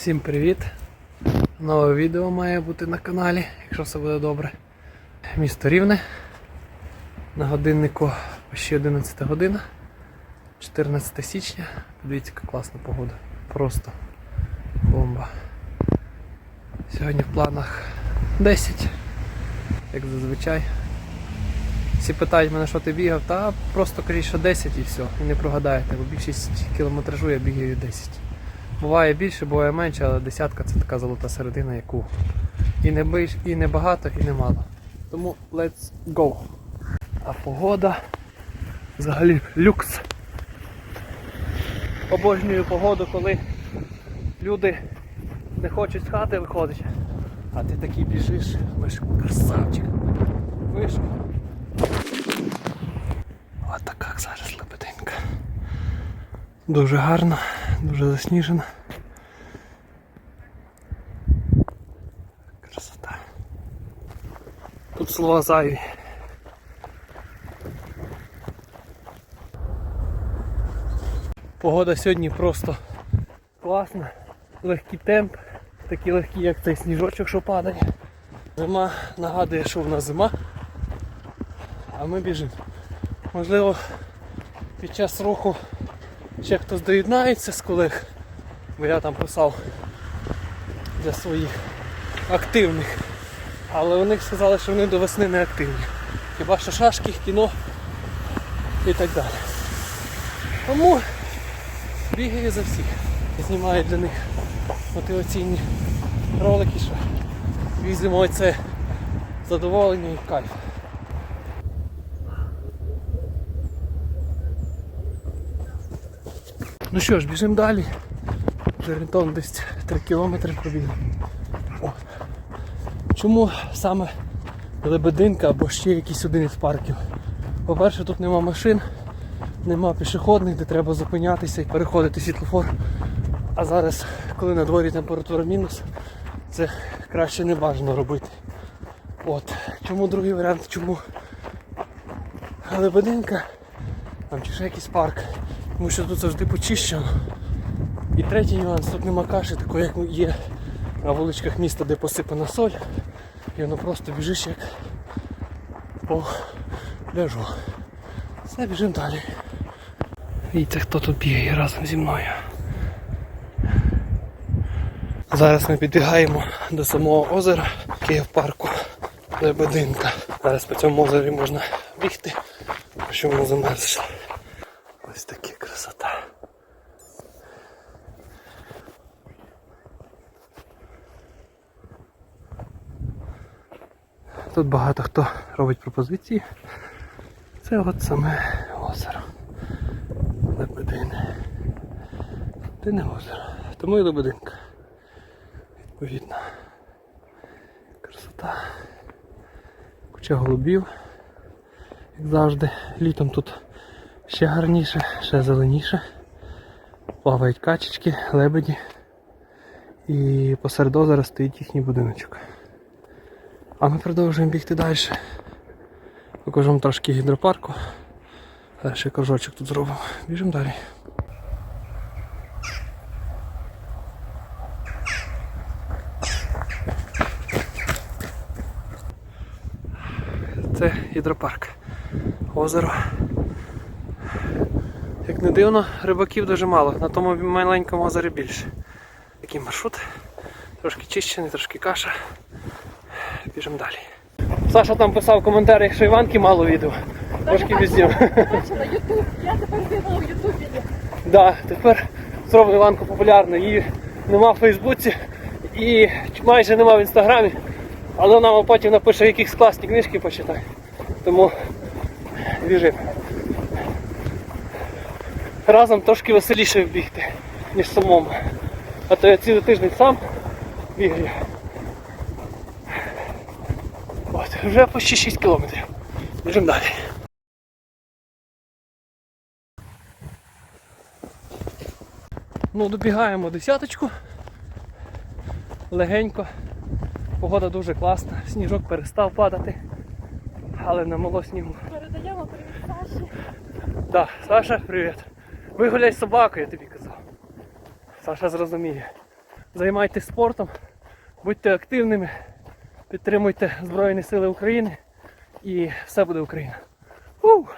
Всім привіт! Нове відео має бути на каналі, якщо все буде добре. Місто Рівне. На годиннику ще 11 година, 14 січня. Подивіться, яка класна погода. Просто бомба. Сьогодні в планах 10, як зазвичай. Всі питають мене, що ти бігав, та просто кажіть, що 10 і все, і не прогадаєте, бо більшість кілометражу я бігаю 10. Буває більше, буває менше, але десятка це така золота середина, яку і не більш, і не багато, і не мало. Тому let's go. А погода взагалі люкс. Обожнюю погоду, коли люди не хочуть з хати виходити, а ти такий біжиш, ви ж красавчик. Вийшов. От така зараз лебединка. Дуже гарно, дуже засніжена. Красота. Тут слова зайві. Погода сьогодні просто класна, легкий темп, такий легкий, як цей сніжочок, що падає. Зима нагадує, що в нас зима, а ми біжимо. Можливо, під час руху ще хтось доєднається з колег, бо я там писав для своїх активних. Але вони сказали, що вони до весни не активні. Хіба що шашки, кіно і так далі. Тому бігаю за всіх. Знімаю для них мотиваційні ролики, що візьмемо це задоволення і кайф. Ну що ж, біжимо далі. Орієнтовно десь 3 кілометри пробігли. Чому саме Лебединка або ще якийсь один із парків? По-перше, тут нема машин, нема пішохідних, де треба зупинятися і переходити світлофор. А зараз, коли на дворі температура мінус, це краще не бажано робити. От. Чому другий варіант? Чому Лебединка? Там чи ще якийсь парк. Тому що тут завжди почищено. І третій нюанс, тут нема каші, такої як є на вуличках міста, де посипана соль. І воно просто біжиш як по пляжу. Все, біжимо далі. Дивіться, хто тут бігає разом зі мною. Зараз ми підбігаємо до самого озера, яке є в парку Лебединка. Зараз по цьому озері можна бігти, що воно замерзло. Тут багато хто робить пропозиції. Це от саме озеро. Лебедине. Це не озеро. Тому і лебединка. Відповідно. Красота. Куча голубів. Як завжди. Літом тут ще гарніше, ще зеленіше. Плавають качечки, лебеді. І посеред озера стоїть їхній будиночок. А ми продовжуємо бігти далі. Покажу вам трошки гідропарку. Зараз ще кружочок тут зробимо. Біжимо далі. Це гідропарк. Озеро. Як не дивно, рибаків дуже мало, на тому маленькому озері більше. Такий маршрут. Трошки чищений, трошки каша. Біжимо далі. Саша там писав в коментарях, що Іванки мало відео. Трошки візьмемо. Бачила Ютуб. Я тепер вивела в Ютубі. Да, тепер зробив Іванку популярною. Її нема в Фейсбуці і майже нема в інстаграмі. Але вона вам потім напише, якісь класні книжки почитай. Тому біжимо. Разом трошки веселіше бігти, ніж самому. А то я цілий тиждень сам бігаю. От, вже почти 6 кілометрів. Біжимо далі. Ну, добігаємо десяточку. Легенько. Погода дуже класна, сніжок перестав падати, але намало снігу. Передаємо привіт Саші. Да, Саша, привіт. Вигуляй собаку, я тобі казав. Саша зрозуміє. Займайтесь спортом, будьте активними, підтримуйте Збройні Сили України і все буде Україна. Ух!